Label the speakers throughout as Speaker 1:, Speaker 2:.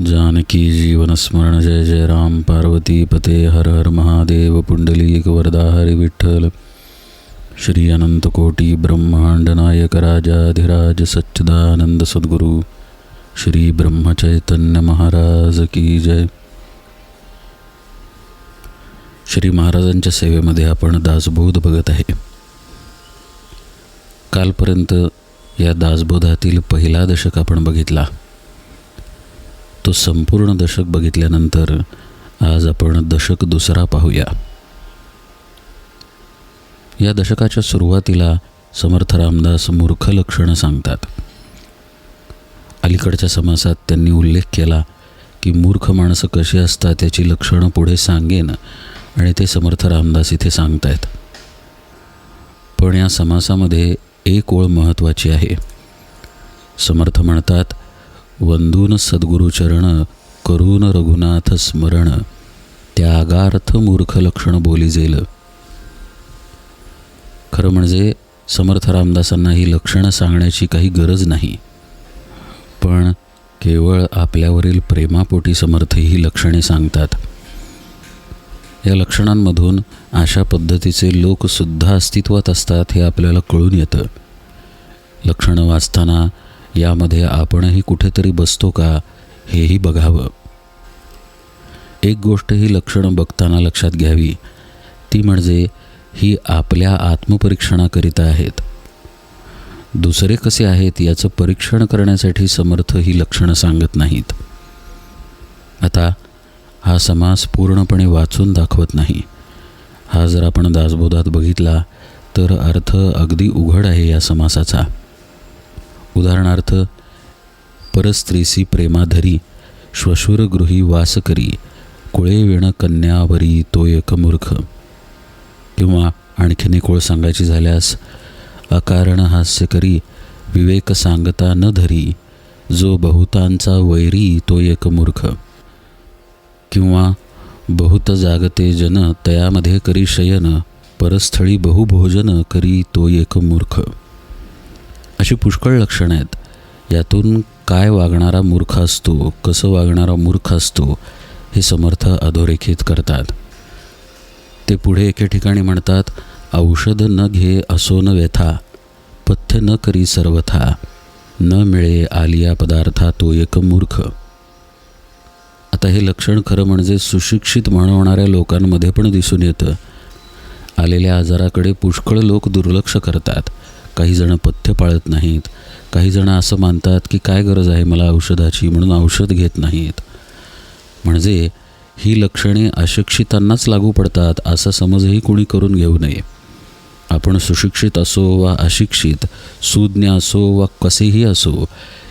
Speaker 1: जानकी जीवनस्मरण जय जय राम। पार्वती पते हर हर महादेव। पुंडलीक वरदा हरी विठ्ठल। श्री अनंतकोटी ब्रह्मांड नायक राजाधिराज सच्चिदानंद सद्गुरू। श्री ब्रह्मचैतन्य महाराज की जय। श्री महाराजांच्या सेवेमध्ये आपण दासबोध बघत आहे. कालपर्यंत या दासबोधातील पहिला दशक आपण बघितला. तो संपूर्ण दशक बघितल्यानंतर आज आपण दशक दुसरा पाहूया. या दशकाच्या सुरुवातीला समर्थ रामदास मूर्ख लक्षणं सांगतात. अलीकडच्या समासात त्यांनी उल्लेख केला की मूर्ख माणसं कशी असतात याची लक्षणं पुढे सांगेन आणि ते समर्थ रामदास इथे सांगतायत. पण या समासामध्ये एक ओळ महत्त्वाची आहे. समर्थ म्हणतात वंदून सद्गुरुचरण करून रघुनाथ स्मरण त्यागार्थ मूर्ख लक्षण बोली जेल. खरं म्हणजे समर्थ रामदासांना ही लक्षणं सांगण्याची काही गरज नाही. पण केवळ आपल्यावरील प्रेमापोटी समर्थ ही लक्षणे सांगतात. या लक्षणांमधून अशा पद्धतीचे लोकसुद्धा अस्तित्वात असतात हे आपल्याला कळून येतं. लक्षणं वाचताना यामध्ये आपणही कुठेतरी बसतो का हेही बघावं. एक गोष्ट ही लक्षणं बघताना लक्षात घ्यावी. ती म्हणजे ही आपल्या आत्मपरीक्षणाकरिता आहेत. दुसरे कसे आहेत याचं परीक्षण करण्यासाठी समर्थ ही लक्षणं सांगत नाहीत. आता हा समास पूर्णपणे वाचून दाखवत नाही. हा जर आपण दासबोधात बघितला तर अर्थ अगदी उघड आहे या समासाचा. उदाहरणार्थ परस्त्रीसी प्रेमाधरी श्वशुरगृही वास करी कुळेवेण कन्यावरी तो एक मूर्ख. किंवा आणखीन एक ओळ सांगायची झाल्यास अकारण हास्य करी विवेक सांगता न धरी जो बहुतांचा वैरी तो एक मूर्ख. किंवा बहुत जागते जन तयामध्ये करी शयन परस्थळी बहुभोजन करी तो एक मूर्ख. अशी पुष्कळ लक्षणं आहेत. यातून काय वागणारा मूर्ख असतो कसं वागणारा मूर्ख असतो हे समर्थ अधोरेखित करतात. ते पुढे एके ठिकाणी म्हणतात औषध न घे असो न व्यथा पथ्य न करी सर्वथा न मिळे आलिया पदार्था तो एक मूर्ख. आता हे लक्षण खरं म्हणजे सुशिक्षित म्हणवणाऱ्या लोकांमध्ये पण दिसून येतं. आलेल्या आजाराकडे पुष्कळ लोक दुर्लक्ष करतात. काही जणं पथ्य पाळत नाहीत. काही जणं असं मानतात की काय गरज आहे मला औषधाची म्हणून औषध घेत नाहीत. म्हणजे ही लक्षणे अशिक्षितांनाच लागू पडतात असा समजही कोणी करून घेऊ नये. आपण सुशिक्षित असो वा अशिक्षित सुज्ञ असो वा कसेही असो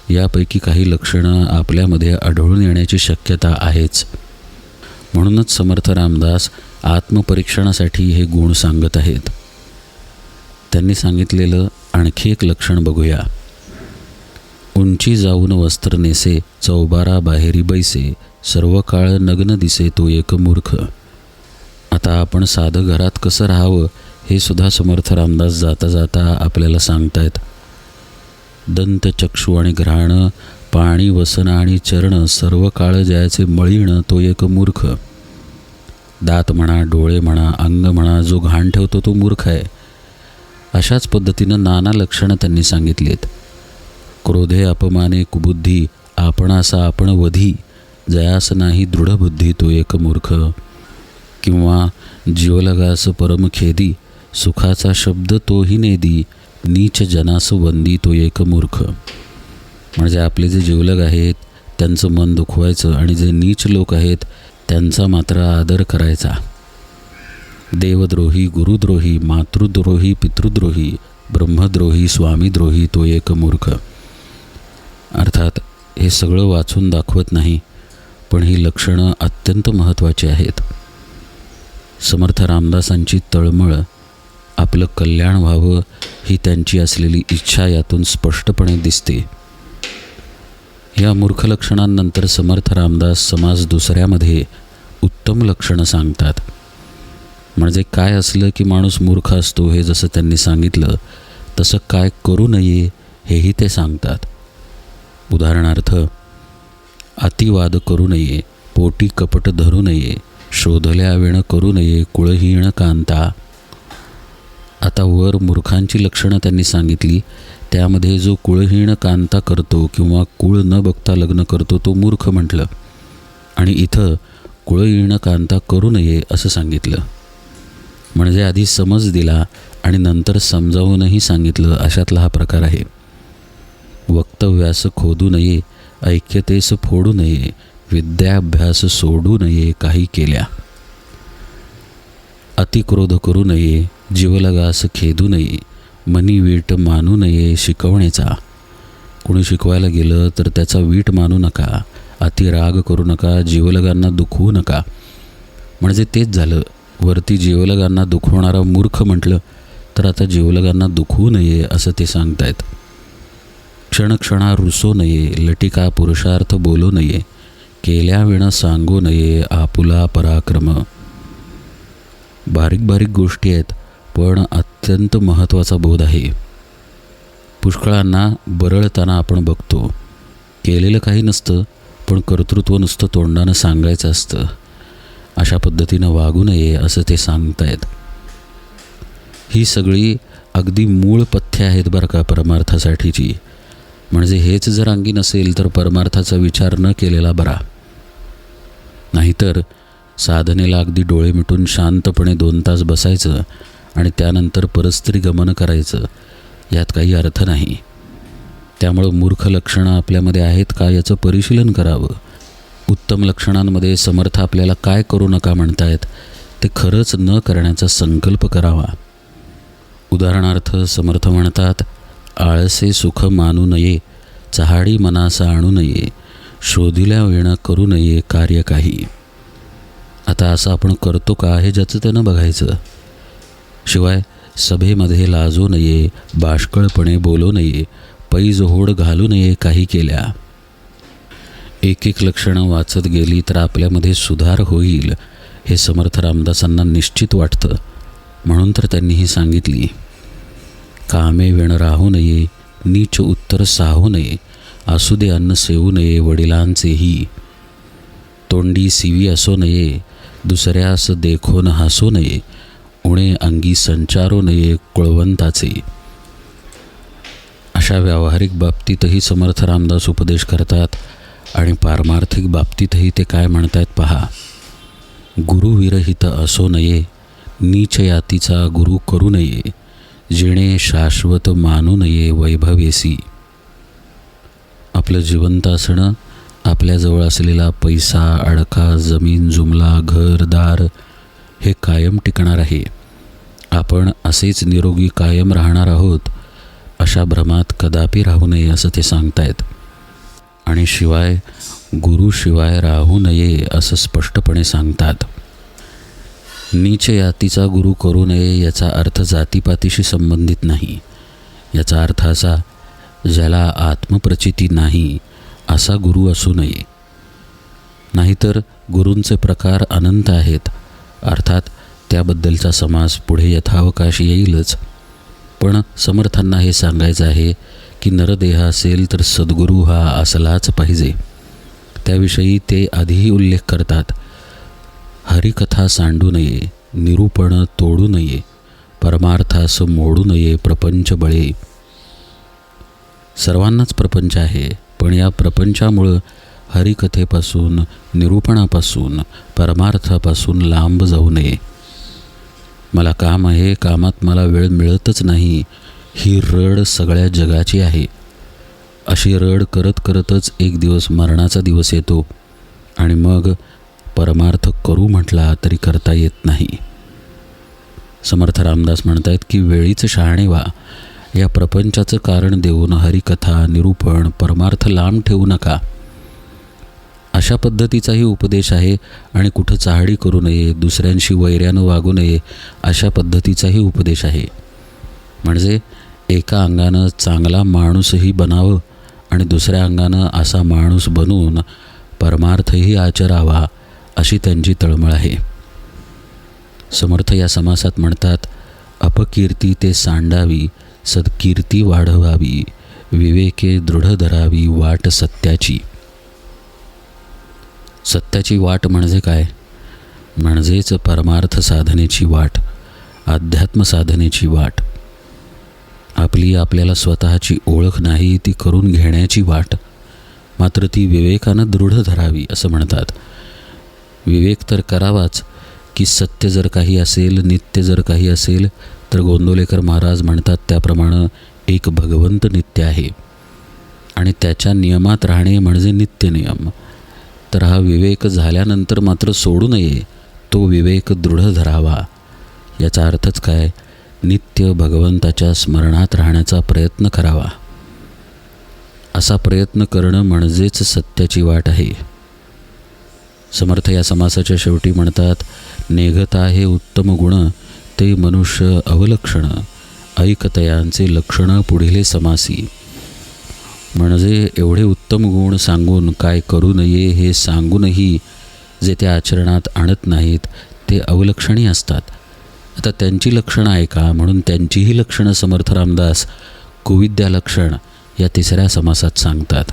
Speaker 1: यापैकी काही लक्षणं आपल्यामध्ये आढळून येण्याची शक्यता आहेच. म्हणूनच समर्थ रामदास आत्मपरीक्षणासाठी हे गुण सांगत आहेत. त्यांनी सांगितलेलं आणखी एक लक्षण बघूया. उंची जाऊन वस्त्र नेसे चौबारा बाहेरी बैसे सर्व काळ नग्न दिसे तो एक मूर्ख. आता आपण साधं घरात कसं राहावं हे सुद्धा समर्थ रामदास जाता जाता आपल्याला सांगतायत. दंत चक्षु आणि घ्राण पाणी वसन आणि चरण सर्व काळ ज्याचे मळीण तो एक मूर्ख. दात म्हणा डोळे म्हणा अंग म्हणा जो घाण ठेवतो तो मूर्ख आहे. अशाच पद्धतीनं नाना लक्षणं त्यांनी सांगितलीत. क्रोधे अपमाने कुबुद्धी आपणासा आपण वधी जयास नाही दृढबुद्धी तो एक मूर्ख. किंवा जीवलगास परमखेदी सुखाचा शब्द तोही नेदी नीच जनास वंदी तो एक मूर्ख. म्हणजे आपले जे जीवलग आहेत त्यांचं मन दुखवायचं आणि जे नीच लोक आहेत त्यांचा मात्र आदर करायचा. देवद्रोही गुरुद्रोही मातृद्रोही पितृद्रोही ब्रह्मद्रोही स्वामीद्रोही तो एक मूर्ख. अर्थात हे सगळं वाचून दाखवत नाही पण ही लक्षणं अत्यंत महत्त्वाची आहेत. समर्थ रामदासांची तळमळ आपलं कल्याण व्हावं ही त्यांची असलेली इच्छा यातून स्पष्टपणे दिसते. या मूर्ख लक्षणांनंतर समर्थ रामदास समाज दुसऱ्यामध्ये उत्तम लक्षणं सांगतात. म्हणजे काय असलं की माणूस मूर्ख असतो हे जसं त्यांनी सांगितलं तसं काय करू नये हेही ते सांगतात. उदाहरणार्थ अतिवाद करू नये पोटी कपट धरू नये शोधल्या करू नये कुळहीण कांता. आता वर मूर्खांची लक्षणं त्यांनी सांगितली त्यामध्ये जो कुळहीण कांता करतो किंवा कुळ न बघता लग्न करतो तो मूर्ख म्हटलं. आणि इथं कुळहीण कांता करू नये असं सांगितलं. म्हणजे आधी समज दिला आणि नंतर समजावूनही सांगितलं अशातला हा प्रकार आहे. वक्तव्यास खोदू नये ऐक्यतेस फोडू नये विद्याभ्यास सोडू नये काही केल्या. अतिक्रोध करू नये जीवलगास खेदू नये मनी वीट मानू नये शिकवण्याचा कोणी शिकवायला गेलं तर त्याचा वीट मानू नका अतिराग करू नका जीवलगांना दुखवू नका. म्हणजे तेच झालं. वरती जीवलगांना दुखवणारा मूर्ख म्हटलं तर आता जीवलगांना दुखवू नये असं ते सांगतायत. क्षणक्षणा रुसो नये लटिका पुरुषार्थ बोलू नये केल्या विणं सांगू नये आपुला पराक्रम. बारीक बारीक गोष्टी आहेत पण अत्यंत महत्त्वाचा बोध आहे. पुष्कळांना बरळताना आपण बघतो. केलेलं काही नसतं पण कर्तृत्व नुसतं तोंडानं सांगायचं असतं. अशा पद्धतीनं वागू नये असं ते सांगतायत. ही सगळी अगदी मूळ पथ्य आहेत बरं का परमार्थासाठीची. म्हणजे हेच जर अंगी नसेल तर परमार्थाचा विचार न केलेला बरा. नाहीतर साधनेला अगदी डोळे मिटून शांतपणे दोन तास बसायचं आणि त्यानंतर परस्त्री गमन करायचं यात काही अर्थ नाही. त्यामुळं मूर्ख लक्षणं आपल्यामध्ये आहेत का याचं परिशीलन करावं? उत्तम लक्षणांमध्ये समर्थ आपल्याला काय करू नका म्हणतायत ते खरंच न करण्याचा संकल्प करावा. उदाहरणार्थ समर्थ म्हणतात आळसे सुख मानू नये चहाडी मनासा आणू नये शोधिल्या वेणं करू नये कार्य काही. आता असं आपण करतो का हे ज्याचं त्यानं बघायचं? शिवाय सभेमध्ये लाजू नये बाष्कळपणे बोलू नये पैज होड घालू नये काही केल्या. एक एक लक्षणं वाचत गेली तर आपल्यामध्ये सुधार होईल हे समर्थ रामदासांना निश्चित वाटतं. म्हणून तर त्यांनी ही सांगितली कामे वेण राहू नये नीच उत्तर साहू नये असू दे अन्न सेवू नये वडिलांचेही. तोंडी सिवी असो नये दुसऱ्यास देखोन हसू नये उणे अंगी संचारो नये कुळवंताचे. अशा व्यावहारिक बाबतीतही समर्थ रामदास उपदेश करतात. आणि पारमार्थिक बाबतीतही ते काय म्हणतायत पहा. गुरुविरहित असो नये नीच यातीचा गुरु करू नये जिणे शाश्वत मानू नये वैभवेसी. आपलं जिवंत असणं आपल्याजवळ असलेला पैसा अडका जमीन जुमला घरदार हे कायम टिकणार आहे. आपण असेच निरोगी कायम राहणार आहोत अशा भ्रमात कदापि राहू नये असं ते सांगतायत. आणि शिवाय गुरुशिवाय राहू नये असं स्पष्टपणे सांगतात. नीच यातीचा गुरु करू नये याचा अर्थ जातीपातीशी संबंधित नाही. याचा अर्थ असा ज्याला आत्मप्रचिती नाही असा गुरु असू नये. नाहीतर गुरूंचे प्रकार अनंत आहेत अर्थात त्याबद्दलचा समाज पुढे यथावकाश येईलच. पण समर्थांना हे सांगायचं आहे की नरदेह असेल तर सद्गुरू हा असलाच पाहिजे. त्याविषयी ते आधीही उल्लेख करतात. हरिकथा सांडू नये निरूपण तोडू नये परमार्थास मोडू नये प्रपंच बळे. सर्वांनाच प्रपंच आहे पण या प्रपंचामुळं हरिकथेपासून निरूपणापासून परमार्थापासून लांब जाऊ नये. मला काम आहे कामात मला वेळ मिळतच नाही ही रड सगळ्या जगाची आहे. अशी रड करत करतच एक दिवस मरणाचा दिवस येतो आणि मग परमार्थ करू म्हटला तरी करता येत नाही. समर्थ रामदास म्हणतायत की वेळीच शहाणे व्हा. या प्रपंचाचं कारण देऊन हरिकथा निरूपण परमार्थ लांब ठेवू नका. अशा पद्धतीचाही उपदेश आहे आणि कुठं चाहडी करू नये दुसऱ्यांशी वैऱ्यानं वागू नये अशा पद्धतीचाही उपदेश आहे. म्हणजे एका अंगानं चांगला माणूसही बनावं आणि दुसऱ्या अंगानं असा माणूस बनून परमार्थही आचरावा अशी त्यांची तळमळ आहे. समर्थ या समासात म्हणतात अपकीर्ती ते सांडावी सत्कीर्ती वाढवावी विवेके दृढ धरावी वाट सत्याची. सत्याची वाट म्हणजे काय? म्हणजेच परमार्थ साधनेची वाट अध्यात्म साधनेची वाट. आपली आपल्याला स्वतःची ओळख नाही ती करून घेण्याची वाट. मात्र ती विवेकानं दृढ धरावी असं म्हणतात. विवेक तर करावाच की सत्य जर काही असेल नित्य जर काही असेल तर गोंदोलेकर महाराज म्हणतात त्याप्रमाणे एक भगवंत नित्य आहे. आणि त्याच्या नियमात राहणे म्हणजे नित्य नियम. तर हा विवेक झाल्यानंतर मात्र सोडू नये तो विवेक दृढ धरावा. याचा अर्थच काय? नित्य भगवंताच्या स्मरणात राहण्याचा प्रयत्न करावा. असा प्रयत्न करणं म्हणजेच सत्याची वाट आहे. समर्थ या समासाच्या शेवटी म्हणतात नेघता हे उत्तम गुण ते मनुष्य अवलक्षण ऐकतयांचे लक्षणं पुढील समासी. म्हणजे एवढे उत्तम गुण सांगून काय करू नये हे सांगूनही जे त्या आचरणात आणत नाहीत ते अवलक्षणी असतात. आता त्यांची लक्षणं आहे का? म्हणून त्यांचीही लक्षणं समर्थ रामदास कुविद्या लक्षण या तिसऱ्या समासात सांगतात.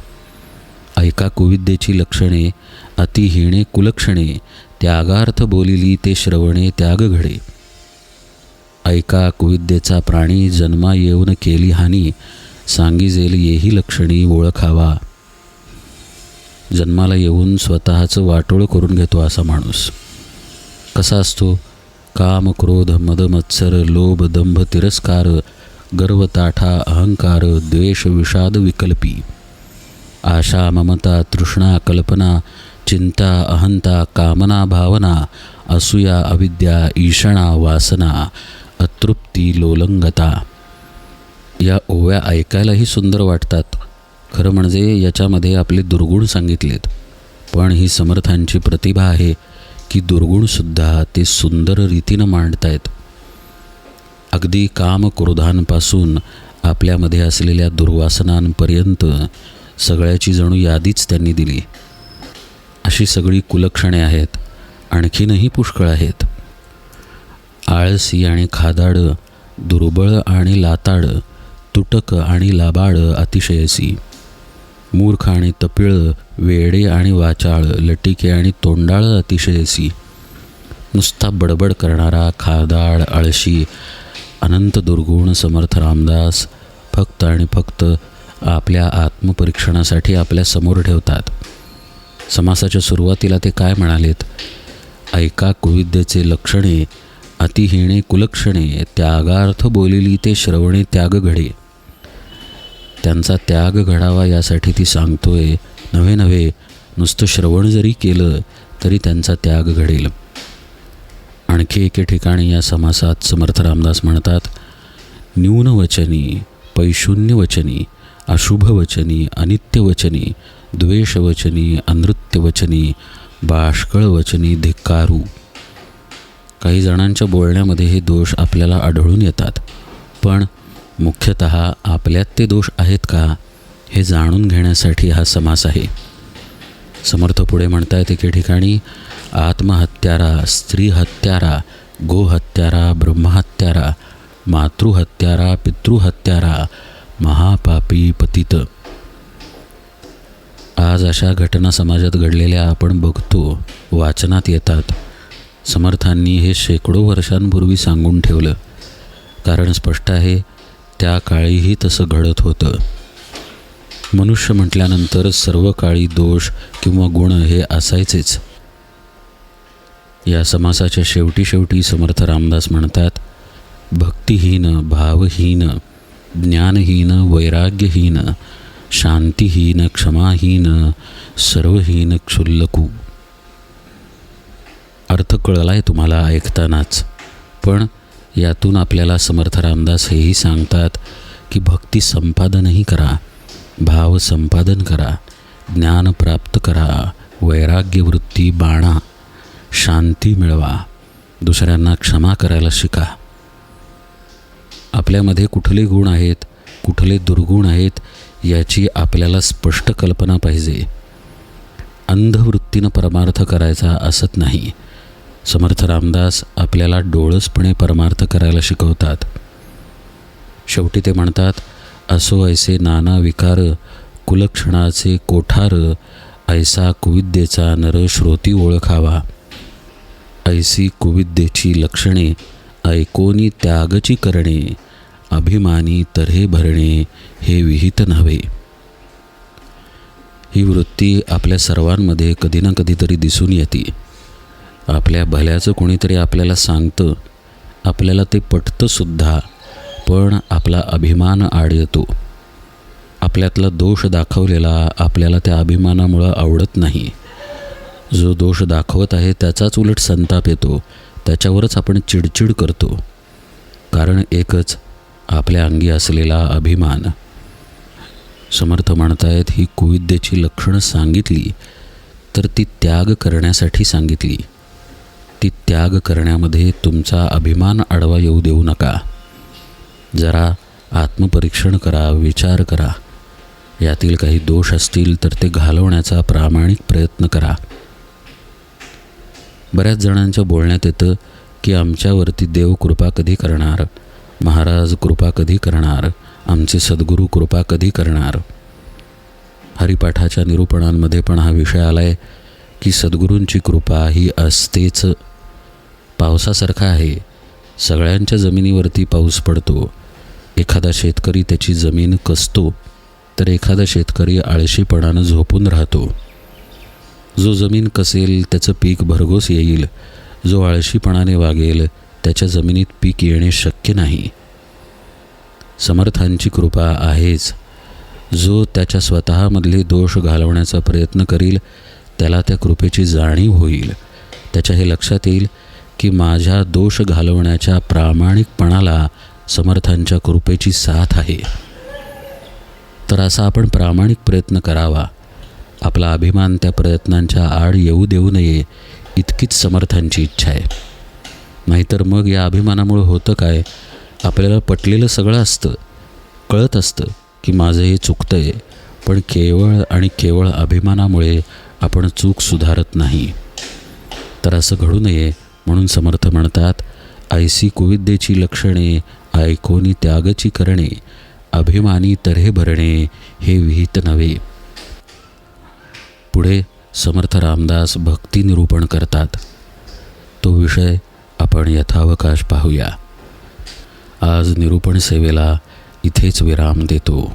Speaker 1: ऐका कुविद्येची लक्षणे अतिहीणे कुलक्षणे त्यागार्थ बोलिली ते श्रवणे त्याग घडे. ऐका कुविद्येचा प्राणी जन्मा येऊन केली हानी सांगिजेल येही लक्षणी ओळखावा. जन्माला येऊन स्वतःचं वाटोळ करून घेतो असा माणूस. कसा असतो? काम क्रोध मद मत्सर लोभ दंभ तिरस्कार गर्वताठा अहंकार द्वेष विषाद विकल्पी। आशा ममता तृष्णा कल्पना चिंता अहंता कामना भावना असूया अविद्या ईषणा वासना अतृप्ती लोलंगता। या ओव्या ऐकायलाही सुंदर वाटतात. खरं म्हणजे याच्यामध्ये आपले दुर्गुण सांगितलेत. पण ही समर्थांची प्रतिभा आहे. की दुर्गुणसुद्धा ते सुंदर रीतीनं मांडतायत. अगदी काम क्रोधांपासून आपल्यामध्ये असलेल्या दुर्वासनांपर्यंत सगळ्याची जणू यादीच त्यांनी दिली. अशी सगळी कुलक्षणे आहेत आणखीनही पुष्कळ आहेत. आळसी आणि खादाड दुर्बळ आणि लाताड तुटक आणि लाबाड अतिशयसी. मूर्ख आणि तपिळ वेडे आणि वाचाळ लटिके आणि तोंडाळ अतिशयसी नुसता बडबड करणारा खादाड आळशी अनंत दुर्गुण समर्थ रामदास फक्त आणि फक्त आपल्या आत्मपरीक्षणासाठी आपल्यासमोर ठेवतात. समासाच्या सुरुवातीला ते काय म्हणालेत? ऐका कुविद्येचे लक्षणे अतिहीणे कुलक्षणे त्यागार्थ बोलिली ते श्रवणे त्याग घडे त्यांचा त्याग घडावा यासाठी ती सांगतोय. नव्हे नव्हे. नुसतं श्रवण जरी केलं तरी त्यांचा त्याग घडेल. आणखी एके ठिकाणी या समासात समर्थ रामदास म्हणतात न्यूनवचनी पैशून्यवचनी अशुभवचनी अनित्यवचनी द्वेषवचनी अनृत्यवचनी बाष्कळवचनी धिक्कारू. काही जणांच्या बोलण्यामध्ये हे दोष आपल्याला आढळून येतात. पण मुख्यत आपल्यात ते दोष आहेत का हे जाणून घेण्यासाठी हा समास आहे. समर्थ पुढे म्हणतायत एके ठिकाणी आत्महत्यारा स्त्रीहत्यारा गोहत्यारा ब्रह्महत्यारा मातृहत्यारा पितृहत्यारा महापापी पतित. आज अशा घटना समाजात घडलेल्या आपण बघतो वाचनात येतात. समर्थांनी हे शेकडो वर्षांपूर्वी सांगून ठेवलं. कारण स्पष्ट आहे त्या काळीही तसं घडत होतं. मनुष्य म्हटल्यानंतर सर्व काळी दोष किंवा गुण हे असायचेच. या समासाच्या शेवटी शेवटी समर्थ रामदास म्हणतात भक्तिहीन भावहीन ज्ञानहीन वैराग्यहीन शांतीहीन क्षमाहीन सर्वहीन क्षुल्लकू. अर्थ कळलाय तुम्हाला ऐकतानाच पण यातून आपल्याला समर्थ रामदास हेही सांगतात की भक्ती संपादनही करा भाव संपादन करा ज्ञान प्राप्त करा वैराग्यवृत्ती बाणा शांती मिळवा दुसऱ्यांना क्षमा करायला शिका. आपल्यामध्ये कुठले गुण आहेत कुठले दुर्गुण आहेत याची आपल्याला स्पष्ट कल्पना पाहिजे. अंधवृत्तीनं परमार्थ करायचा असत नाही. समर्थ रामदास आपल्याला डोळसपणे परमार्थ करायला शिकवतात. शेवटी ते म्हणतात असो ऐसे नाना विकार कुलक्षणाचे कोठार ऐसा कुविद्येचा नर श्रोती ओळखावा. ऐसी कुविद्येची लक्षणे ऐकोनी त्यागची करणे अभिमानी तऱ्हे भरणे हे विहित नव्हे. ही वृत्ती आपल्या सर्वांमध्ये कधी ना कधीतरी दिसून येते. आपल्या भल्याचं कोणीतरी आपल्याला सांगतं आपल्याला ते पटतंसुद्धा पण आपला अभिमान आड येतो आपल्यातला दोष दाखवलेला आपल्याला त्या अभिमानामुळं आवडत नाही. जो दोष दाखवत आहे त्याचाच उलट संताप येतो त्याच्यावरच आपण चिडचिड करतो. कारण एकच आपल्या अंगी असलेला अभिमान. समर्थ म्हणतायत ही कुविद्येची लक्षणं सांगितली तर ती त्याग करण्यासाठी सांगितली. ती त्याग करण्यामध्ये तुमचा अभिमान आडवा येऊ देऊ नका. जरा आत्मपरीक्षण करा विचार करा. यातील काही दोष असतील तर ते घालवण्याचा प्रामाणिक प्रयत्न करा. बऱ्याच जणांच्या बोलण्यात येतं की आमच्यावरती देव कृपा कधी करणार? महाराज कृपा कधी करणार? आमचे सद्गुरू कृपा कधी करणार? हरिपाठाच्या निरूपणांमध्ये पण हा विषय आला आहे की सद्गुरूंची कृपा ही असतेच. पावसासारखा आहे. सगळ्यांच्या जमिनीवरती पाऊस पडतो. एखादा शेतकरी त्याची जमीन कसतो तर एखादा शेतकरी आळशीपणानं झोपून राहतो. जो जमीन कसेल त्याचं पीक भरघोस येईल. जो आळशीपणाने वागेल त्याच्या जमिनीत पीक येणे शक्य नाही. समर्थांची कृपा आहेच. जो त्याच्या स्वतःमधले दोष घालवण्याचा प्रयत्न करील त्याला त्या कृपेची जाणीव होईल. त्याच्या हे लक्षात येईल की माझ्या दोष घालवण्याच्या प्रामाणिकपणाला समर्थांच्या कृपेची साथ आहे. तर असा आपण प्रामाणिक प्रयत्न करावा. आपला अभिमान त्या प्रयत्नांच्या आड येऊ देऊ नये इतकीच समर्थांची इच्छा आहे. नाहीतर मग या अभिमानामुळे होतं काय? आपल्याला पटलेलं सगळं असतं. कळत असतं की माझं हे चुकतं आहे पण केवळ आणि केवळ अभिमानामुळे आपण चूक सुधारत नाही. तर असं घडू नये म्हणून समर्थ म्हणतात ऐसी कुविद्येची लक्षणे ऐकोनी त्यागची करणे अभिमानी तऱ्हे भरणे हे विहित नव्हे. पुढे समर्थ रामदास भक्ती निरूपण करतात. तो विषय आपण यथावकाश पाहूया. आज निरूपण सेवेला इथेच विराम देतो.